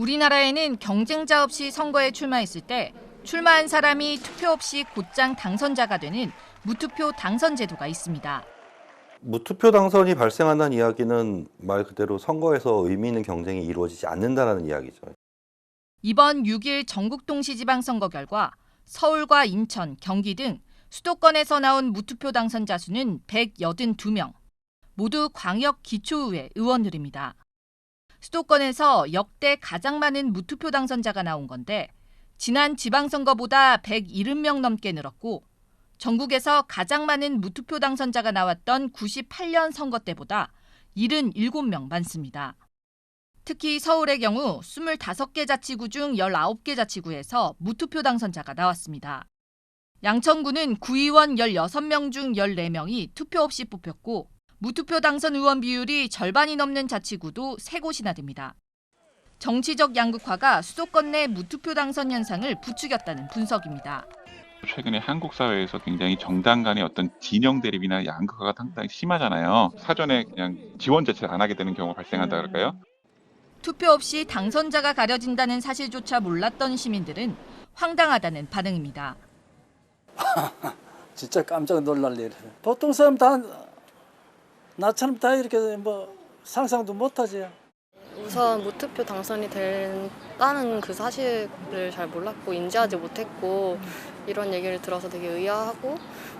우리나라에는 경쟁자 없이 선거에 출마했을 때 출마한 사람이 투표 없이 곧장 당선자가 되는 무투표 당선 제도가 있습니다. 무투표 당선이 발생한다는 이야기는 말 그대로 선거에서 의미 있는 경쟁이 이루어지지 않는다는 이야기죠. 이번 6일 전국 동시지방선거 결과 서울과 인천, 경기 등 수도권에서 나온 무투표 당선자 수는 182명. 모두 광역 기초의회 의원들입니다. 수도권에서 역대 가장 많은 무투표 당선자가 나온 건데 지난 지방선거보다 170명 넘게 늘었고 전국에서 가장 많은 무투표 당선자가 나왔던 98년 선거 때보다 77명 많습니다. 특히 서울의 경우 25개 자치구 중 19개 자치구에서 무투표 당선자가 나왔습니다. 양천구는 구의원 16명 중 14명이 투표 없이 뽑혔고 무투표 당선 의원 비율이 절반이 넘는 자치구도 3곳이나 됩니다. 정치적 양극화가 수도권 내 무투표 당선 현상을 부추겼다는 분석입니다. 최근에 한국 사회에서 굉장히 정당 간의 어떤 진영 대립이나 양극화가 상당히 심하잖아요. 사전에 그냥 지원 자체를 안 하게 되는 경우가 발생한다 그럴까요? 투표 없이 당선자가 가려진다는 사실조차 몰랐던 시민들은 황당하다는 반응입니다. 진짜 깜짝 놀랄 일이에요. 보통 사람 다 나처럼 다 이렇게 뭐 상상도 못하지. 우선 무투표 당선이 된다는 그 사실을 잘 몰랐고 인지하지 못했고 이런 얘기를 들어서 되게 의아하고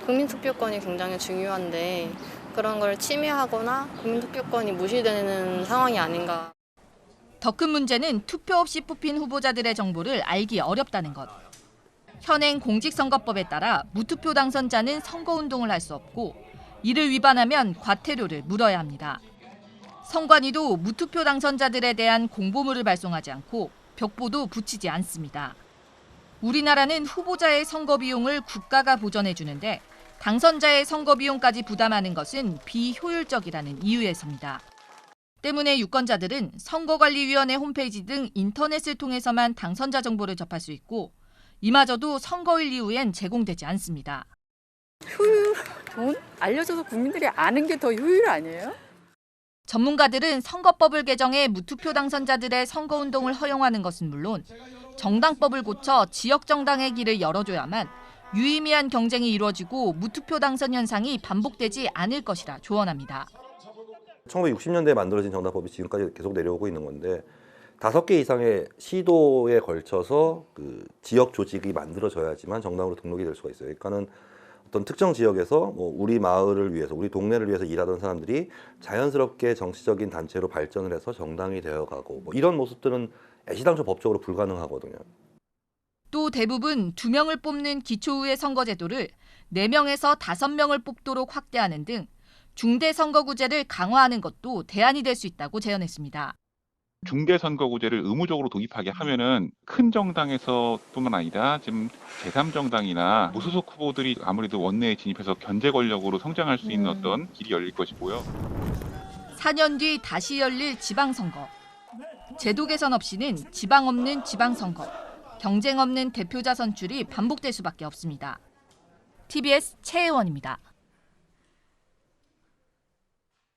국민투표권이 굉장히 중요한데 그런 걸 침해하거나 국민투표권이 무시되는 상황이 아닌가. 더 큰 문제는 투표 없이 뽑힌 후보자들의 정보를 알기 어렵다는 것. 현행 공직선거법에 따라 무투표 당선자는 선거운동을 할 수 없고 이를 위반하면 과태료를 물어야 합니다. 선관위도 무투표 당선자들에 대한 공보물을 발송하지 않고 벽보도 붙이지 않습니다. 우리나라는 후보자의 선거 비용을 국가가 보전해 주는데 당선자의 선거 비용까지 부담하는 것은 비효율적이라는 이유에서입니다. 때문에 유권자들은 선거관리위원회 홈페이지 등 인터넷을 통해서만 당선자 정보를 접할 수 있고 이마저도 선거일 이후엔 제공되지 않습니다. 효율 돈 알려줘서 국민들이 아는 게 더 효율 아니에요? 전문가들은 선거법을 개정해 무투표 당선자들의 선거운동을 허용하는 것은 물론 정당법을 고쳐 지역 정당의 길을 열어줘야만 유의미한 경쟁이 이루어지고 무투표 당선 현상이 반복되지 않을 것이라 조언합니다. 1960년대에 만들어진 정당법이 지금까지 계속 내려오고 있는 건데 다섯 개 이상의 시도에 걸쳐서 그 지역 조직이 만들어져야지만 정당으로 등록이 될 수가 있어요. 그러니까는 어떤 특정 지역에서 뭐 우리 마을을 위해서 우리 동네를 위해서 일하던 사람들이 자연스럽게 정치적인 단체로 발전을 해서 정당이 되어가고 뭐 이런 모습들은 애시당초 법적으로 불가능하거든요. 또 대부분 두명을 뽑는 기초의회 선거제도를 네명에서 다섯 명을 뽑도록 확대하는 등 중대 선거구제를 강화하는 것도 대안이 될 수 있다고 제언했습니다. 중대선거구제를 의무적으로 도입하게 하면은 큰 정당에서뿐만 아니라 지금 제3정당이나 무소속 후보들이 아무래도 원내에 진입해서 견제 권력으로 성장할 수 있는 어떤 길이 열릴 것이고요. 4년 뒤 다시 열릴 지방선거. 제도 개선 없이는 지방 없는 지방선거, 경쟁 없는 대표자 선출이 반복될 수밖에 없습니다. TBS 최혜원입니다.